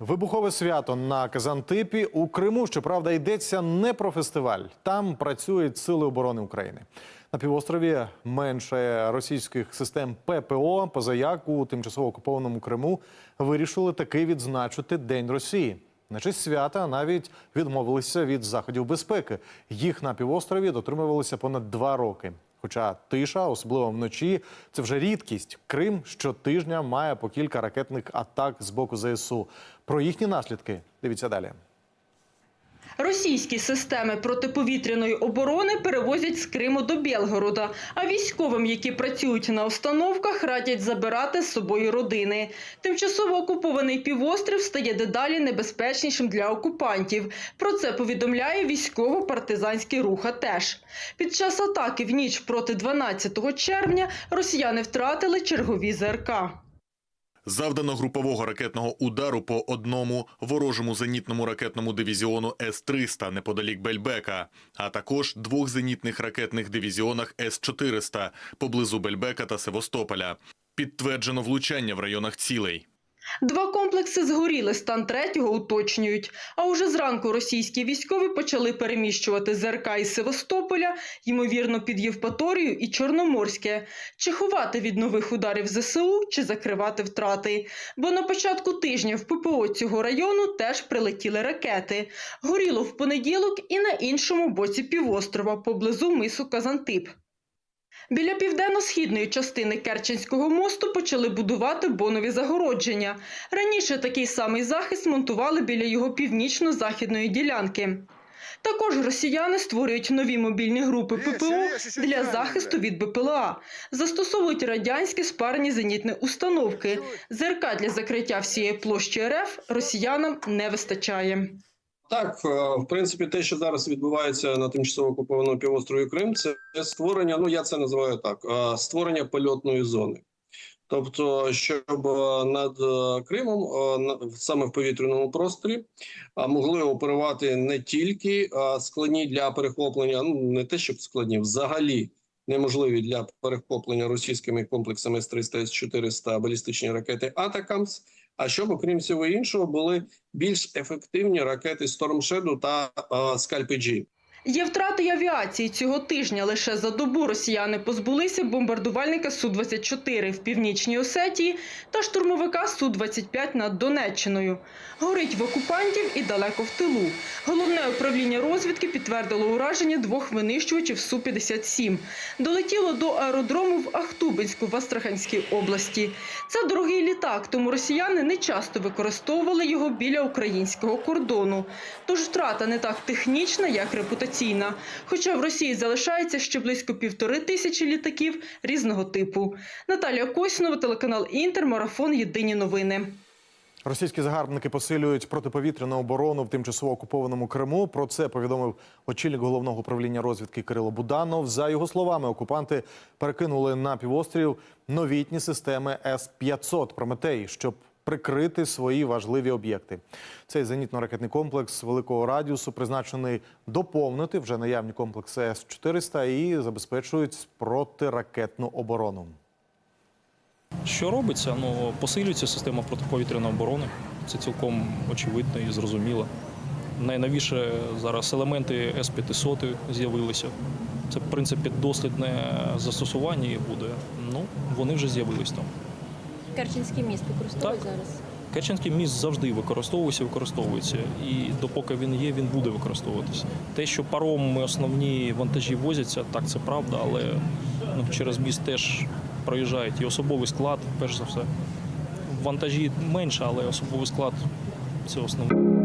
Вибухове свято на Казантипі у Криму. Щоправда, йдеться не про фестиваль. Там працюють сили оборони України. На півострові менше російських систем ППО. Позаяк у тимчасово окупованому Криму вирішили таки відзначити День Росії. На честь свята навіть відмовилися від заходів безпеки. Їх на півострові дотримувалися понад два роки. Хоча тиша, особливо вночі, це вже рідкість. Крим щотижня має по кілька ракетних атак з боку ЗСУ. Про їхні наслідки дивіться далі. Російські системи протиповітряної оборони перевозять з Криму до Білгорода, а військовим, які працюють на установках, радять забирати з собою родини. Тимчасово окупований півострів стає дедалі небезпечнішим для окупантів. Про це повідомляє військово-партизанський рух АТЕШ. Під час атаки в ніч проти 12 червня росіяни втратили чергові ЗРК. Завдано групового ракетного удару по одному ворожому зенітному ракетному дивізіону С-300 неподалік Бельбека, а також двох зенітних ракетних дивізіонах С-400 поблизу Бельбека та Севастополя. Підтверджено влучання в районах цілей. Два комплекси згоріли, стан третього уточнюють. А уже зранку російські військові почали переміщувати ЗРК із Севастополя, ймовірно, під Євпаторію і Чорноморське. Чи ховати від нових ударів ЗСУ, чи закривати втрати. Бо на початку тижня в ППО цього району теж прилетіли ракети. Горіло в понеділок і на іншому боці півострова, поблизу мису Казантип. Біля південно-східної частини Керченського мосту почали будувати бонові загородження. Раніше такий самий захист монтували біля його північно-західної ділянки. Також росіяни створюють нові мобільні групи ППО для захисту від БПЛА. Застосовують радянські спарені зенітні установки. ЗРК для закриття всієї площі РФ росіянам не вистачає. Так, е, в принципі, те, що зараз відбувається на тимчасово окупованому півострові Крим, це створення. Ну я це називаю так: е, створення польотної зони. Тобто, щоб е, над Кримом, саме в повітряному просторі, могли оперувати не тільки складні для перехоплення, ну не те, щоб складні, взагалі неможливі для перехоплення російськими комплексами С-300, С-400 балістичні ракети Атакамс. А щоб, окрім всього іншого, були більш ефективні ракети Storm Shadow та G. Є втрати й авіації цього тижня. Лише за добу росіяни позбулися бомбардувальника Су-24 в північній Осетії та штурмовика Су-25 над Донеччиною. Горить в окупантів і далеко в тилу. Головне управління розвідки підтвердило ураження двох винищувачів Су-57. Долетіло до аеродрому в Ахтубинську в Астраханській області. Це дорогий літак, тому росіяни не часто використовували його біля українського кордону. Тож втрата не так технічна, як репутаційна. Хоча в Росії залишається ще близько півтори тисячі літаків різного типу. Наталія Косінова, телеканал Інтер, марафон Єдині новини. Російські загарбники посилюють протиповітряну оборону в тимчасово окупованому Криму. Про це повідомив очільник головного управління розвідки Кирило Буданов. За його словами, окупанти перекинули на півострів новітні системи С-500 Прометей, щоб прикрити свої важливі об'єкти. Цей зенітно-ракетний комплекс великого радіусу призначений доповнити вже наявні комплекси С-400 і забезпечують протиракетну оборону. Що робиться? Ну, посилюється система протиповітряної оборони. Це цілком очевидно і зрозуміло. Найновіше зараз елементи С-500 з'явилися. Це, в принципі, дослідне застосування їх буде. Ну, вони вже з'явились там. Керченський міст використовують Так. зараз. Керченський міст завжди використовується, використовується. І допоки він є, він буде використовуватися. Те, що паром основні вантажі возяться, так це правда, але ну, через міст теж проїжджають і особовий склад, перш за все. Вантажі менше, але особовий склад це основне.